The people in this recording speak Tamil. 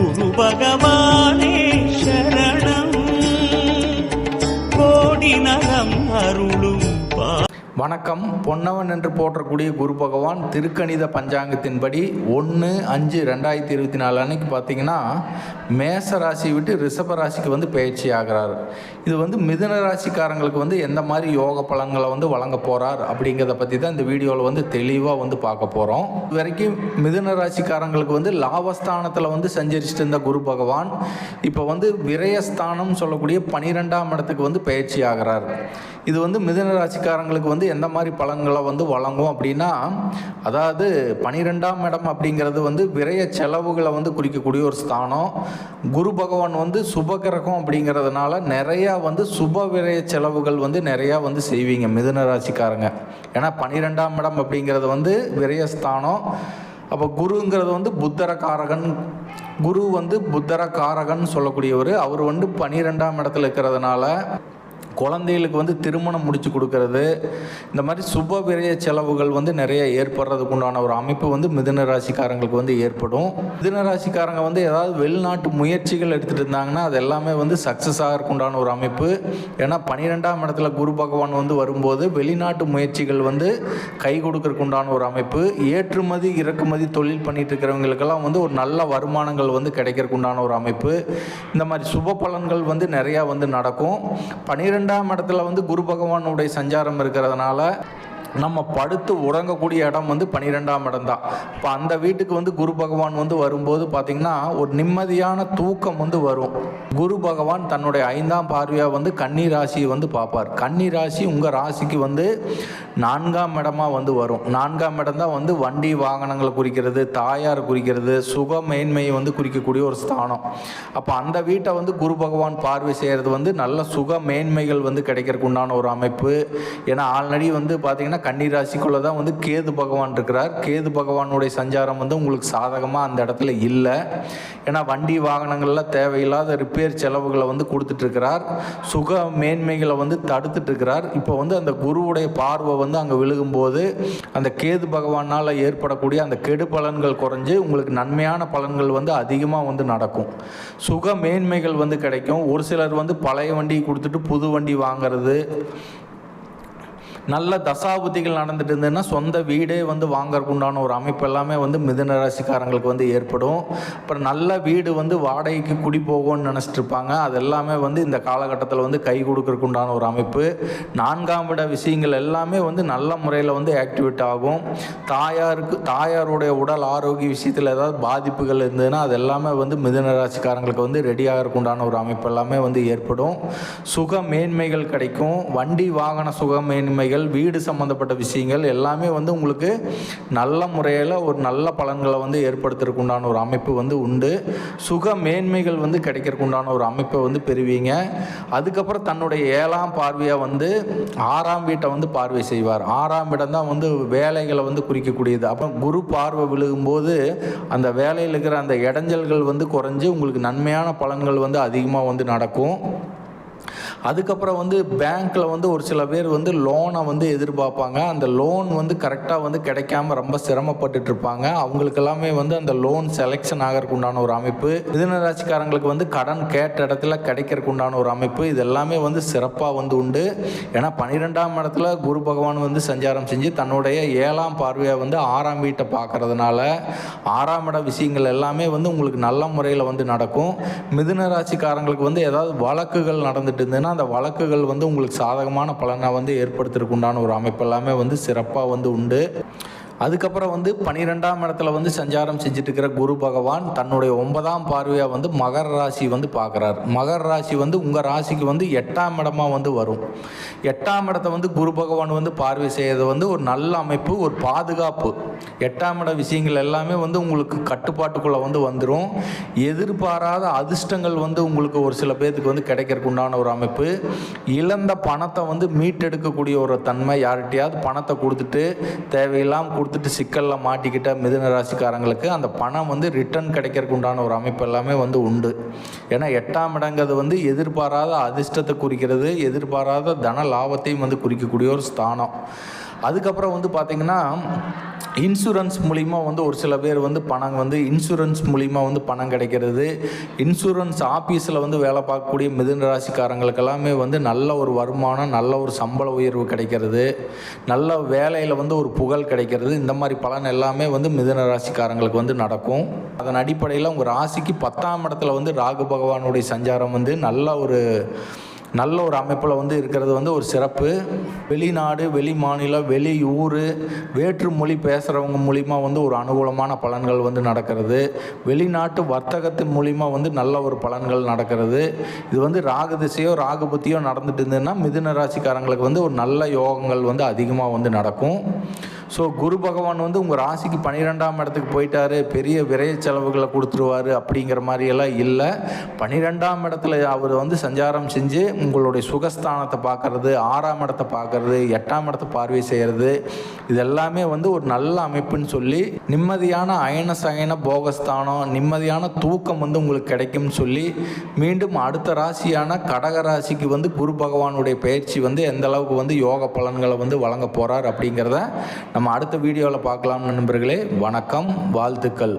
குரு பகவானே வணக்கம். பொன்னவன் என்று போற்றக்கூடிய குரு பகவான் திருக்கணித பஞ்சாங்கத்தின்படி ஒன்று அஞ்சு ரெண்டாயிரத்தி இருபத்தி நாலு அன்னைக்கு பார்த்தீங்கன்னா மேச ராசி விட்டு ரிஷப ராசிக்கு வந்து பயிற்சி ஆகிறார். இது வந்து மிதுன ராசிக்காரங்களுக்கு வந்து எந்த மாதிரி யோக பலன்களை வந்து வழங்க போகிறார் அப்படிங்கிறத பற்றி தான் இந்த வீடியோவில் வந்து தெளிவாக வந்து பார்க்க போகிறோம் இது வரைக்கும் மிதுன ராசிக்காரங்களுக்கு வந்து லாபஸ்தானத்தில் வந்து சஞ்சரிச்சுட்டு இருந்த குரு பகவான் இப்போ வந்து விரயஸ்தானம் சொல்லக்கூடிய பனிரெண்டாம் இடத்துக்கு வந்து பயிற்சி ஆகிறார். இது வந்து மிதுன ராசிக்காரங்களுக்கு வந்து எந்த மாதிரி பலன்களை வந்து வழங்கும் அப்படின்னா அதாவது பனிரெண்டாம் இடம் அப்படிங்கிறது வந்து விரைய செலவுகளை வந்து குறிக்கக்கூடிய ஒரு ஸ்தானம். குரு பகவான் வந்து சுபகிரகம் அப்படிங்கிறதுனால நிறையா வந்து சுப விரைய செலவுகள் வந்து நிறையா வந்து செய்வீங்க மிதுன ராசிக்காரங்க. ஏன்னா பனிரெண்டாம் இடம் அப்படிங்கிறது வந்து விரயஸ்தானம் அப்போ குருங்கிறது வந்து புத்தர காரகன் குரு வந்து புத்தர காரகன் சொல்லக்கூடியவர். அவர் வந்து பனிரெண்டாம் இடத்துல இருக்கிறதுனால குழந்தைகளுக்கு வந்து திருமணம் முடித்து கொடுக்கறது. இந்த மாதிரி சுப விரய செலவுகள் வந்து நிறைய ஏற்படுறதுக்கு உண்டான ஒரு அமைப்பு வந்து மிதுன ராசிக்காரங்களுக்கு வந்து ஏற்படும். மிதுன ராசிக்காரங்க வந்து ஏதாவது வெளிநாட்டு முயற்சிகள் எடுத்துகிட்டு இருந்தாங்கன்னா அது எல்லாமே வந்து சக்ஸஸ் ஆகிறதுக்கு உண்டான ஒரு அமைப்பு. ஏன்னா பன்னிரெண்டாம் இடத்துல குரு பகவான் வந்து வரும்போது வெளிநாட்டு முயற்சிகள் வந்து கை கொடுக்கறதுக்கு உண்டான ஒரு அமைப்பு. ஏற்றுமதி இறக்குமதி தொழில் பண்ணிட்டு இருக்கிறவங்களுக்கெல்லாம் வந்து ஒரு நல்ல வருமானங்கள் வந்து கிடைக்கிறதுக்கு உண்டான ஒரு அமைப்பு. இந்த மாதிரி சுப பலன்கள் வந்து நிறையா வந்து நடக்கும். பன்னிரெண்டாம் இடத்துல வந்து குரு பகவானுடைய சஞ்சாரம் இருக்கிறதுனால நம்ம படுத்து உறங்கக்கூடிய இடம் வந்து பன்னிரெண்டாம் இடம் தான். இப்போ அந்த வீட்டுக்கு வந்து குரு பகவான் வந்து வரும்போது பார்த்திங்கன்னா ஒரு நிம்மதியான தூக்கம் வந்து வரும். குரு பகவான் தன்னுடைய ஐந்தாம் பார்வையாக வந்து கன்னி ராசியை வந்து பார்ப்பார். கன்னி ராசி உங்கள் ராசிக்கு வந்து நான்காம் இடமாக வந்து வரும். நான்காம் இடம் தான் வந்து வண்டி வாகனங்களை குறிக்கிறது தாயார் குறிக்கிறது சுக மேன்மையை வந்து குறிக்கக்கூடிய ஒரு ஸ்தானம். அப்போ அந்த வீட்டை வந்து குரு பகவான் பார்வை செய்கிறது வந்து நல்ல சுக மேன்மைகள் வந்து கிடைக்கிறதுக்கு உண்டான ஒரு அமைப்பு. ஏன்னா ஆல்ரெடி வந்து பார்த்திங்கன்னா கன்னி ராசிக்குள்ளே தான் வந்து கேது பகவான் இருக்கிறார். கேது பகவானுடைய சஞ்சாரம் வந்து உங்களுக்கு சாதகமாக அந்த இடத்துல இல்லை. ஏன்னா வண்டி வாகனங்களில் தேவையில்லாத ரிப்பேர் செலவுகளை வந்து கொடுத்துட்ருக்கிறார் சுக மேன்மைகளை வந்து தடுத்துட்டு இருக்கிறார் இப்போ வந்து அந்த குருவுடைய பார்வை வந்து அங்கே விழுகும்போது அந்த கேது பகவானால் ஏற்படக்கூடிய அந்த கெடு பலன்கள் குறைஞ்சு உங்களுக்கு நன்மையான பலன்கள் வந்து அதிகமாக வந்து நடக்கும். சுக மேன்மைகள் வந்து கிடைக்கும். ஒரு சிலர் வந்து பழைய வண்டி கொடுத்துட்டு புது வண்டி வாங்குறது நல்ல தசாபுத்திகள் நடந்துட்டு இருந்ததுன்னா சொந்த வீடே வந்து வாங்கறதுக்கு உண்டான ஒரு அமைப்பு எல்லாமே வந்து மிதுன ராசிக்காரங்களுக்கு வந்து ஏற்படும். அப்புறம் நல்ல வீடு வந்து வாடகைக்கு குடி போகும்னு நினச்சிட்டு இருப்பாங்க. அது எல்லாமே வந்து இந்த காலகட்டத்தில் வந்து கை கொடுக்கறதுக்கு உண்டான ஒரு அமைப்பு. நான்காம் விட விஷயங்கள் எல்லாமே வந்து நல்ல முறையில் வந்து ஆக்டிவேட் ஆகும். தாயாருக்கு தாயாருடைய உடல் ஆரோக்கிய விஷயத்தில் ஏதாவது பாதிப்புகள் இருந்ததுன்னா அது எல்லாமே வந்து மிதுன ராசிக்காரங்களுக்கு வந்து ரெடி ஆகிறதுக்கு உண்டான ஒரு அமைப்பு எல்லாமே வந்து ஏற்படும். சுக மேன்மைகள் கிடைக்கும். வண்டி வாகன சுக மேன்மைகள் வீடு சம்மந்தப்பட்ட விஷயங்கள் எல்லாமே வந்து உங்களுக்கு நல்ல முறையில் ஒரு நல்ல பலன்களை வந்து ஏற்படுத்துறதுக்கு உண்டான ஒரு அமைப்பு வந்து உண்டு. சுக மேன்மைகள் வந்து கிடைக்கிறதுக்கு உண்டான ஒரு அமைப்பை வந்து பெறுவீங்க. அதுக்கப்புறம் தன்னுடைய ஏழாம் பார்வையாக வந்து ஆறாம் வீட்டை வந்து பார்வை செய்வார். ஆறாம் இடம் தான் வந்து வேலைகளை வந்து குறிக்கக்கூடியது. அப்போ குரு பார்வை விழுகும்போது அந்த வேலையில் இருக்கிற அந்த இடைஞ்சல்கள் வந்து குறைஞ்சி உங்களுக்கு நன்மையான பலன்கள் வந்து அதிகமாக வந்து நடக்கும். அதுக்கப்புறம் வந்து பேங்க்கில் வந்து ஒரு சில பேர் வந்து லோனை வந்து எதிர்பார்ப்பாங்க. அந்த லோன் வந்து கரெக்டாக வந்து கிடைக்காம ரொம்ப சிரமப்பட்டுட்டு இருப்பாங்க அவங்களுக்கு எல்லாமே வந்து அந்த லோன் செலெக்ஷன் ஆகிறதுக்கு உண்டான ஒரு அமைப்பு. மிதனராசிக்காரங்களுக்கு வந்து கடன் கேட்ட இடத்துல கிடைக்கிறதுக்கு உண்டான ஒரு அமைப்பு. இது எல்லாமே வந்து சிறப்பாக வந்து உண்டு. ஏன்னா பன்னிரெண்டாம் இடத்துல குரு பகவான் வந்து சஞ்சாரம் செஞ்சு தன்னுடைய ஏழாம் பார்வையை வந்து ஆறாம் வீட்டை பார்க்கறதுனால ஆறாம் இட விஷயங்கள் எல்லாமே வந்து உங்களுக்கு நல்ல முறையில் வந்து நடக்கும். மிதுன ராசிக்காரங்களுக்கு வந்து ஏதாவது வழக்குகள் நடந்துட்டு இருந்ததுன்னா அந்த வழக்குகள் வந்து உங்களுக்கு சாதகமான பலனை வந்து ஏற்படுத்துறதுக்கு உண்டான ஒரு அமைப்பு எல்லாமே வந்து சிறப்பாக வந்து உண்டு. அதுக்கப்புறம் வந்து பனிரெண்டாம் இடத்துல வந்து சஞ்சாரம் செஞ்சுட்டு இருக்கிற குரு பகவான் தன்னுடைய ஒன்பதாம் பார்வையாக வந்து மகர ராசி வந்து பார்க்குறார். மகர ராசி வந்து உங்கள் ராசிக்கு வந்து எட்டாம் இடமா வந்து வரும். எட்டாம் இடத்த வந்து குரு பகவான் வந்து பார்வை செய்யறது வந்து ஒரு நல்ல அமைப்பு ஒரு பாதுகாப்பு. எட்டாம் இட விஷயங்கள் எல்லாமே வந்து உங்களுக்கு கட்டுப்பாட்டுக்குள்ளே வந்து வந்துடும் எதிர்பாராத அதிர்ஷ்டங்கள் வந்து உங்களுக்கு ஒரு சில பேர்த்துக்கு வந்து கிடைக்கிறதுக்கு உண்டான ஒரு அமைப்பு. இழந்த பணத்தை வந்து மீட்டெடுக்கக்கூடிய ஒரு தன்மை யார்கிட்டையாவது பணத்தை கொடுத்துட்டு தேவையில்லாமல் கொடுத்துட்டு சிக்கலில் மாட்டிக்கிட்ட மிதுன ராசிக்காரங்களுக்கு அந்த பணம் வந்து ரிட்டர்ன் கிடைக்கிறதுக்கு உண்டான ஒரு அமைப்பு எல்லாமே வந்து உண்டு. ஏன்னா எட்டாம் இடங்கிறது வந்து எதிர்பாராத அதிர்ஷ்டத்தை குறிக்கிறது எதிர்பாராத தன லாபத்தையும் வந்து குறிக்கக்கூடிய ஒரு ஸ்தானம். அதுக்கப்புறம் வந்து பார்த்திங்கன்னா இன்சூரன்ஸ் மூலிமா வந்து ஒரு சில பேர் வந்து பணம் வந்து இன்சூரன்ஸ் மூலிமா வந்து பணம் கிடைக்கிறது. இன்சூரன்ஸ் ஆஃபீஸில் வந்து வேலை பார்க்கக்கூடிய மிதுன ராசிக்காரங்களுக்கு எல்லாமே வந்து நல்ல ஒரு வருமானம் நல்ல ஒரு சம்பள உயர்வு கிடைக்கிறது. நல்ல வேலையில் வந்து ஒரு புகழ் கிடைக்கிறது. இந்த மாதிரி பலன் எல்லாமே வந்து மிதுன ராசிக்காரங்களுக்கு வந்து நடக்கும். அதன் அடிப்படையில் உங்கள் ராசிக்கு பத்தாம் இடத்துல வந்து ராகு பகவானுடைய சஞ்சாரம் வந்து நல்ல ஒரு நல்ல ஒரு அமைப்பில் வந்து இருக்கிறது வந்து ஒரு சிறப்பு. வெளிநாடு வெளி மாநிலம் வெளி ஊர் வேற்று மொழி பேசுகிறவங்க மூலிமா வந்து ஒரு அனுகூலமான பலன்கள் வந்து நடக்கிறது. வெளிநாட்டு வர்த்தகத்தின் மூலிமா வந்து நல்ல ஒரு பலன்கள் நடக்கிறது. இது வந்து ராகு திசையோ ராகு புத்தியோ நடந்துட்டு இருந்ததுன்னா மிதுன ராசிக்காரங்களுக்கு வந்து ஒரு நல்ல யோகங்கள் வந்து அதிகமாக வந்து நடக்கும். ஸோ குரு பகவான் வந்து உங்கள் ராசிக்கு பன்னிரெண்டாம் இடத்துக்கு போயிட்டாரு. பெரிய விரைய செலவுகளை கொடுத்துருவாரு அப்படிங்கிற மாதிரியெல்லாம் இல்லை. பன்னிரெண்டாம் இடத்துல அவர் வந்து சஞ்சாரம் செஞ்சு உங்களுடைய சுகஸ்தானத்தை பார்க்கறது ஆறாம் இடத்தை பார்க்கறது எட்டாம் இடத்தை பார்வை செய்கிறது இது எல்லாமே வந்து ஒரு நல்ல அமைப்புன்னு சொல்லி நிம்மதியான அயன சயன போகஸ்தானம் நிம்மதியான தூக்கம் வந்து உங்களுக்கு கிடைக்கும்னு சொல்லி மீண்டும் அடுத்த ராசியான கடக ராசிக்கு வந்து குரு பகவானுடைய பயிற்சி வந்து எந்த அளவுக்கு வந்து யோக பலன்களை வந்து வழங்க போகிறார் அப்படிங்கிறத நம்ம அடுத்த வீடியோவில் பார்க்கலாம் நண்பர்களே வணக்கம் வாழ்த்துக்கள்.